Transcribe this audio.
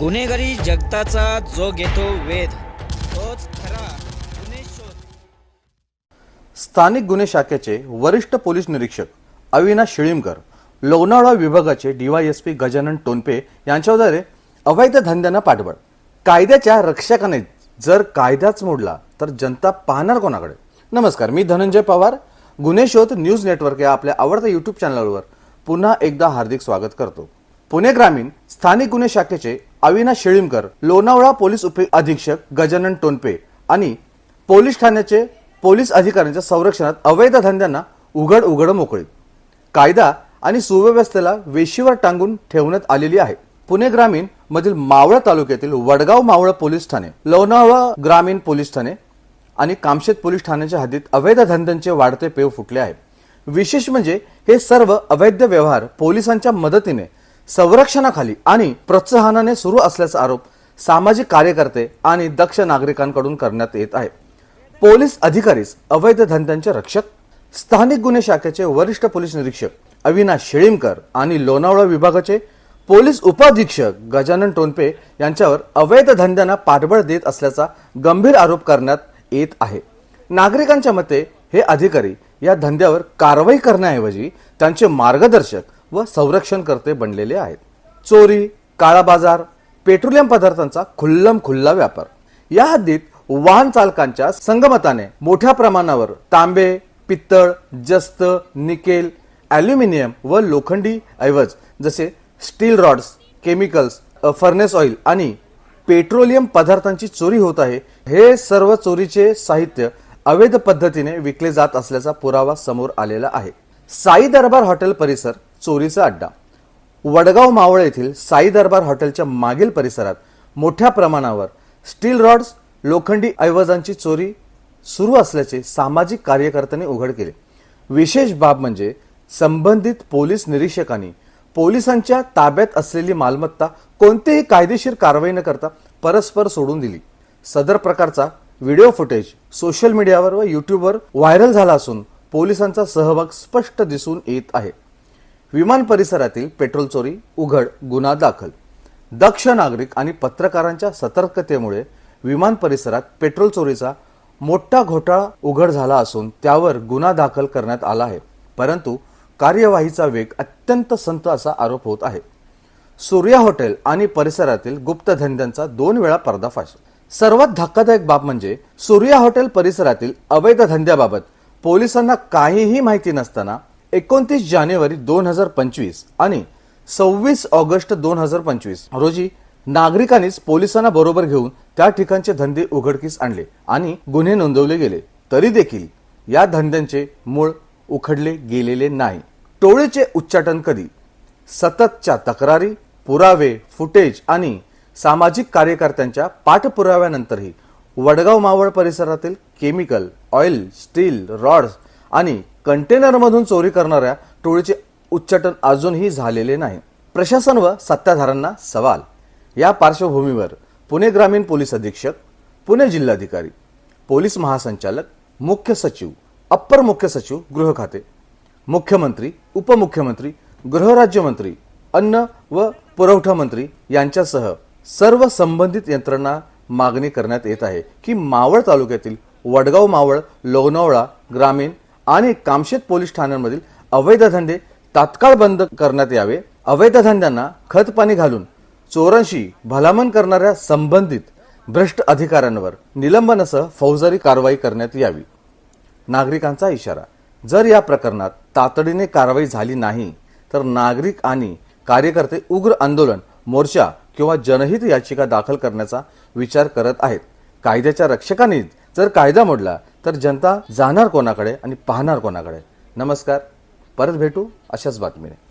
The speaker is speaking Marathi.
गुन्हेगारी जगताचा जो घेतो वेध तोच खरा गुन्हे शोध. स्थानिक गुन्हे शाखेचे वरिष्ठ पोलीस निरीक्षक अविनाश शिळीमकर लोणावळा विभागाचे डीवायएसपी गजानन टोनपे यांच्याद्वारे अवैध धंद्यांना पाठबळ. कायद्याच्या रक्षकाने जर कायदाच मोडला तर जनता पाहणार कोणाकडे? नमस्कार मी धनंजय पवार. गुन्हे शोध न्यूज नेटवर्क या आपल्या आवडत्या युट्यूब चॅनलवर पुन्हा एकदा हार्दिक स्वागत करतो. पुणे ग्रामीण स्थानिक गुन्हे शाखेचे अविनाश शेळीमकर लोणावळा पोलीस उप अधीक्षक गजानन टोनपे आणि पोलीस ठाण्याचे पोलीस अधिकाऱ्यांच्या संरक्षणात अवैध धंद्यांना उघड उघड मोकळी कायदा आणि सुव्यवस्थेला वेशीवर टांगून ठेवण्यात आलेली आहे. पुणे ग्रामीण मधील मावळ तालुक्यातील वडगाव मावळ पोलीस ठाणे लोणावळा ग्रामीण पोलीस ठाणे आणि कामशेत पोलीस ठाण्याच्या हद्दीत अवैध धंद्यांचे वाढते पेव फुटले आहे. विशेष म्हणजे हे सर्व अवैध व्यवहार पोलिसांच्या मदतीने संरक्षणाखाली आणि प्रोत्साहनाने सुरू असल्याचा आरोप सामाजिक कार्यकर्ते आणि दक्ष नागरिकांकडून करण्यात येत आहे. पोलीस अधिकारीच अवैध धंद्यांचे रक्षक स्थानिक गुन्हे शाखेचे वरिष्ठ पोलीस निरीक्षक अविनाश शेळीमकर आणि लोणावळा विभागाचे पोलीस उपाधीक्षक गजानन टोनपे यांच्यावर अवैध धंद्यांना पाठबळ देत असल्याचा गंभीर आरोप करण्यात येत आहे. नागरिकांच्या मते हे अधिकारी या धंद्यावर कारवाई करण्याऐवजी त्यांचे मार्गदर्शक व संरक्षणकर्ते बनलेले आहेत. चोरी काळा बाजार पेट्रोलियम पदार्थांचा खुल्लम खुल्ला व्यापार. या हद्दीत वाहन चालकांच्या संगमताने मोठ्या प्रमाणावर तांबे पित्तळ जस्त निकेल ॲल्युमिनियम व लोखंडी ऐवज जसे steel rods chemicals furnace oil आणि पेट्रोलियम पदार्थांची चोरी होत आहे हे सर्व चोरीचे साहित्य अवैध पद्धतीने विकले जात असल्याचा पुरावा समोर आलेला आहे. साई दरबार हॉटेल परिसर चोरीचा अड्डा. वडगाव मावळ येथील साई दरबार हॉटेलच्या मागील परिसरात मोठ्या प्रमाणावर स्टील रॉड्स लोखंडी ऐवजांची चोरी सुरू असल्याचे सामाजिक कार्यकर्त्यांनी उघड केले. विशेष बाब म्हणजे संबंधित पोलीस निरीक्षकांनी पोलिसांच्या ताब्यात असलेली मालमत्ता कोणतीही कायदेशीर कारवाई न करता परस्पर सोडून दिली. सदर प्रकारचा व्हिडिओ फुटेज सोशल मीडियावर व युट्यूबवर व्हायरल झाला असून पोलिसांचा सहभाग स्पष्ट दिसून येत आहे. विमान परिसरातील पेट्रोल चोरी उघड गुन्हा दाखल. दक्ष नागरिक आणि पत्रकारांच्या सतर्कतेमुळे विमान परिसरात पेट्रोल चोरीचा मोठा घोटाळा उघड झाला असून त्यावर गुन्हा दाखल करण्यात आला आहे. परंतु कार्यवाहीचा वेग अत्यंत संत असा आरोप होत आहे. सूर्या हॉटेल आणि परिसरातील गुप्त धंद्यांचा दोन वेळा पर्दाफाश. सर्वात धक्कादायक बाब म्हणजे सूर्या हॉटेल परिसरातील अवैध धंद्याबाबत पोलिसांना काहीही माहिती नसताना एकोणतीस जानेवारी दोन हजार पंचवीस आणि सव्वीस ऑगस्ट दोन हजार पंचवीस रोजी नागरिकांनीच पोलिसांना बरोबर घेऊन त्या ठिकाणचे धंदे उघडकीस आणले आणि गुन्हे नोंदवले गेले. तरी देखील या धंद्यांचे मूळ उखडले गेलेले नाही. टोळीचे उच्चाटन कधी? सततच्या तक्रारी पुरावे फुटेज आणि सामाजिक कार्यकर्त्यांच्या पाठपुराव्यानंतरही वडगाव मावळ परिसरातील केमिकल ऑइल स्टील रॉड्स आणि कंटेनरमधून चोरी करणाऱ्या टोळीचे उच्चाटन अजूनही झालेले नाही. प्रशासन व सत्ताधाऱ्यांना सवाल. या पार्श्वभूमीवर पुणे ग्रामीण पोलीस अधीक्षक पुणे जिल्हाधिकारी पोलीस महासंचालक मुख्य सचिव अप्पर मुख्य सचिव गृह खाते मुख्यमंत्री उपमुख्यमंत्री गृहराज्यमंत्री अन्न व पुरवठा मंत्री यांच्यासह सर्व संबंधित यंत्रणा मागणी करण्यात येत आहे की मावळ तालुक्यातील वडगाव मावळ लोणावळा ग्रामीण आणि कामशेत पोलीस ठाण्यांमधील अवैध धंदे तात्काळ बंद करण्यात यावे. अवैध धंद्यांना खतपाणी घालून चोरांशी भलामण करणाऱ्या संबंधित भ्रष्ट अधिकाऱ्यांवर निलंबनासह फौजदारी कारवाई करण्यात यावी. नागरिकांचा इशारा जर या प्रकरणात तातडीने कारवाई झाली नाही तर नागरिक आणि कार्यकर्ते उग्र आंदोलन मोर्चा किंवा जनहित याचिका दाखल करण्याचा विचार करत आहेत. कायद्याच्या रक्षकांनी जर कायदा मोडला तर जनता जाणार कोणाकडे आणि पाहणार कोणाकडे? नमस्कार. परत भेटू अशाच बातमीने.